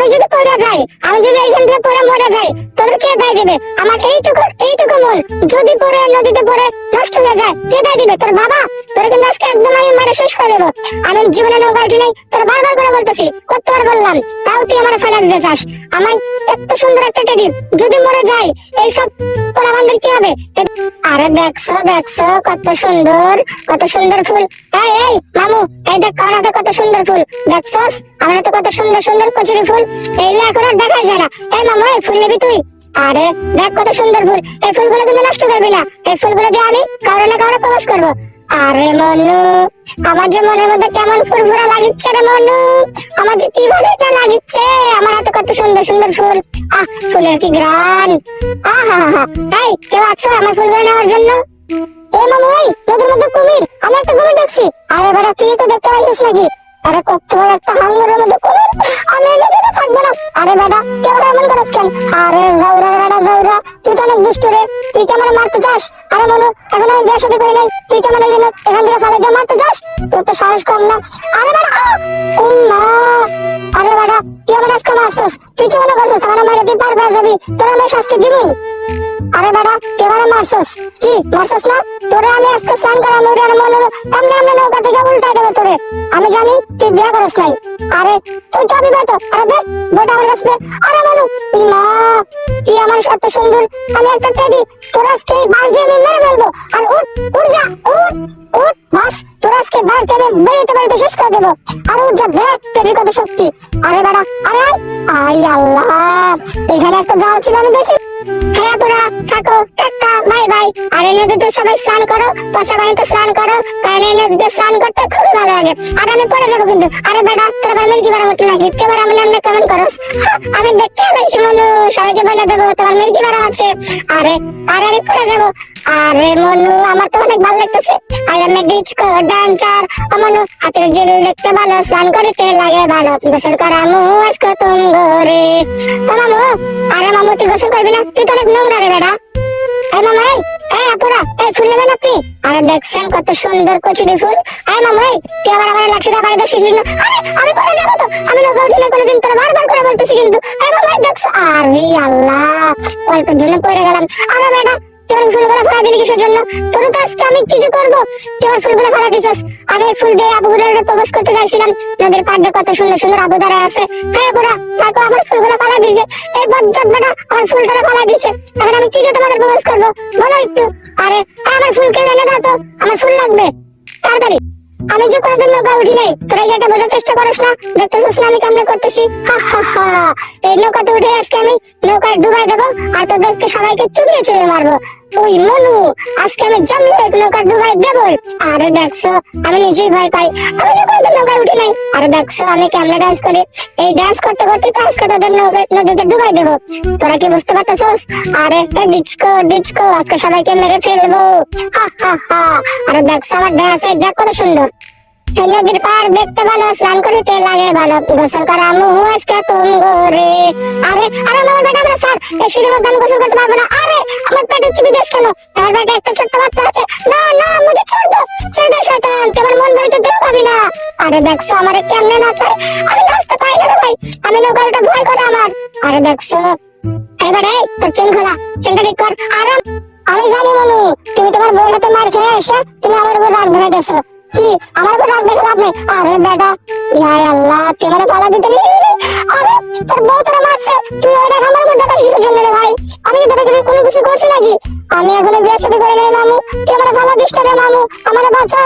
আমি যদি পড়ে যাই, আমি যদি এইখান থেকে পড়ে মরে যাই, তোদের কে দায় দিবে? আমার এইটুকু এইটুকু মন যদি পড়ে নদীতে পড়ে নষ্ট হয়ে যায়। কে দায় দিবে? তোর বাবা? তোর কিন্তু আজকে একদম আমি মেরে শেষ করে দেবো। আমি জীবনে নৌকা উঠি নাই তোর বারবার করে বলতেছি, কতবার বললাম, তাও তুই আমার ফেলা দিতে চাস। আমায় এত সুন্দর একটা টেডি, যদি মরে যায়, এইসব পোলাবানদের কি হবে? আরে দেখছ দেখছ, কত সুন্দর কত সুন্দর ফুল। এই এই, মামু, এই দেখ কানাতে কত সুন্দর ফুল। দেখছস? আমার তো কত সুন্দর সুন্দর কচুরি ফুল। এইগুলো এখন আর দেখাই যায় না। এই মামু, এই ফুল নিবি তুই। আরে, দেখ কত সুন্দর ফুল। এই ফুলগুলো কিন্তু নষ্ট করবি না। এই ফুলগুলো দিয়ে আমি কারও না কারও প্রপোজ করব। আরে মনু, আমার যে মনের মধ্যে কেমন ফুরফুরা লাগিচ্ছে রে মনু, আমার যে কি ভালো এটা লাগিচ্ছে? আমার হাতে কত সুন্দর সুন্দর ফুল। আহ, ফুলের কি গ্রান আহা, হা হা এই, কেউ আছো আমার ফুলগুলো নেওয়ার জন্য? এ মামু, এই নদীর মধ্যে কুমির। আমি একটা কুমির দেখছি। আরে বেটা, তুই তো দেখতে পাইছিস নাকি? আরে কত বড় একটা হাঙ্গরের মধ্যে কুমির। আমি এই নদীতে থাকব না। আরে বেটা, কেউ আরে জাউরা বেটা জাউরা তুই তো অনেক দুষ্ট রে। তুই কি আমার মারতে চাস? আরে মনু, এখন আমি বিয়ে সাথে করি নাই। তুই কি আমার এই জন্য এখান থেকে ফালে দিয়ে মারতে চাস? তোর তো সাহস কম না। আরে আহ! ও মা! আরে বেটা, তুই আমার আজকে মারছস। তুই কি মনে করছিস আমার মারে তুই পার পেয়ে তোর আমি শাস্তি দিবি আরে বেটা তুই আমার মারছস? কি, মারছস না? তোরে আমি আজকে স্নান করাম ওরে আর মনে এমনি এমনি নৌকা থেকে উল্টাই বিয়ে করিস নাই। আরে, তুই তো আরে দে বইটা আমার কাছে আরে মনু ই মা, তুই আমার সাথে সুন্দর, আমি একটা টেডি। তোর আজকে এই বাস দিয়ে আমি মেরে ফেলব। আর উঠ উঠ যা, উঠ উঠ বাস তোর আজকে বাস দিয়ে আমি বেরিতে বেরিতে শেষ করে দেবো। আর উঠ যা, দেখ, টেডির কত শক্তি। আরে বেটা, আরে আই আল্লাহ। এখানে একটা জাল ছিল, আমি দেখি। হ্যাঁ বাই নদীতে সবাই স্নান করো, পচা পানিতে স্নান করো কারণ নদীতে স্নান করতে খুবই ভালো লাগে। আর আমি পড়ে যাব কিন্তু। আরে বেটা, তোর আবার মির্কি বাড়া উঠল নাকি? তুই আবার আমি নামলে কেমন করস। আমি দেখতে লাইছি মনু, সবাইকে বলে দেবো, তোমার মির্কি বাড়া আছে। আরে আরে আমি পড়ে যাব। আরে মনু, আমার তো অনেক ভালো লাগতেছে। I am a disco dancer Manu, হাতের জেল দেখতে ভালো, স্নান করিতে লাগে ভালো। গোসল করা মু আজকে তুম গোরে তো মামু, আরে মামু, তুই গোসল করবি না? তুই তো অনেক নোংরা রে বেটা। দেখছেন কত সুন্দর কচুরি ফুল? আয় মামু, এই, তুই আবার আমার লাঠি দা বাড়িতে শিখিস না। আরে, আমি পরে যাব তো? আমি নৌকা উঠিলে কোনোদিন তোরা বারবার করে বলতেছি কিন্তু। আরে মামু দেখছ? আরে আল্লাহ, অল্পের জন্য পড়ে গেলাম। আরে বেটা তুই আমার ফুলগুলো ফেলা দিলি কিসের জন্য? তোর তো আজকে আমি কিছু করব? তোমার ফুলগুলো ফেলা দিছস। আমি ফুল দিয়ে আবুগুলোর প্রবেশ করতে চাইছিলাম। নদীর পাড়ে কত সুন্দর সুন্দর আবু দাঁড়ায় আছে। হ্যাঁ আমার ফুলগুলো ফেলা দিছে এই বজ্জত বেটা আমার দিছে এখন আমি কি দিয়ে তোমাদের প্রবেশ করব? বলো একটু। আরে আমার ফুল কেউ এনে দাও তো। আমার ফুল লাগবে। তাড়াতাড়ি। আমি যে কোনোদিন নৌকা উঠি নাই, তোরা এটা বোঝার চেষ্টা করিস না? দেখতেছিস না আমি কেমনে করতেছি? হা হা হা। এই নৌকাতে উঠে আজকে আমি নৌকায় ডুবাই দেবো আর তোদেরকে সবাইকে চুবিয়ে চুবিয়ে মারবো। ওই মনু, আজকে আমি জমিয়ে এক নৌকা ডুবাই দেবো আরে দেখছ, আমি নিজেই ভয় পাই। আমি যে কোনোদিন নৌকায় উঠি নাই। আরে দেখছ, আমি কেমনে ডান্স করি? এই ডান্স করতে করতে তো আজকে তোদের নৌকা নদীতে ডুবাই দেবো। তোরা কি বুঝতে পারতেছিস? আরে একটা ডিচকো ডিচকো, আজকে সবাইকে মেরে ফেলব। হা হা হা। দেখছ আমার ডান্স দেখ কত সুন্দর। এই নদীর পাড় দেখতে ভালো, স্নান করিতে লাগে ভালো। গোসল করা মু আজকে তুম গোরে আরে আরে আমার বেটা বেটা, স্যার, এই শীতের মধ্যে গোসল করতে পারব না। আরে, আমার পেটে চিবি দেশ কেন? আমার পেটে একটা ছোট্ট বাচ্চা আছে। না না মুঝে ছোড় দো ছেড়ে দে, শয়তান তোমার মন বাড়িতে দেও পাবি না। আরে দেখছ আমার কেমনে নাচায় আমি নাচতে পারি না ভাই। আমি নৌকাটা ভয় করে আমার। আরে দেখছ এবার তোর চেন খোলা। চেনটা ঠিক কর। আরে আমি জানি মনু, তুমি তোমার বউ হাতে মার খেয়ে এসে, তুমি আমার উপর রাগ ধরে গেছো কি? আমার উপর রাগ দেখে লাভ নেই আরে বেটা, ইয়া আল্লাহ, তুই মানে পালা দিতে নিয়েছিস আরে, তোর বউ তোরা মারছে। তুই ওই দেখ আমার উপর দেখা শিশু জন্য রে ভাই। আমি কি তোকে কোনো কিছু করছি নাকি? আমি এখনও বিয়ের সাথে করে নেই, মামু। তুই আমার পালা দিস রে, মামু। আমার বাঁচা।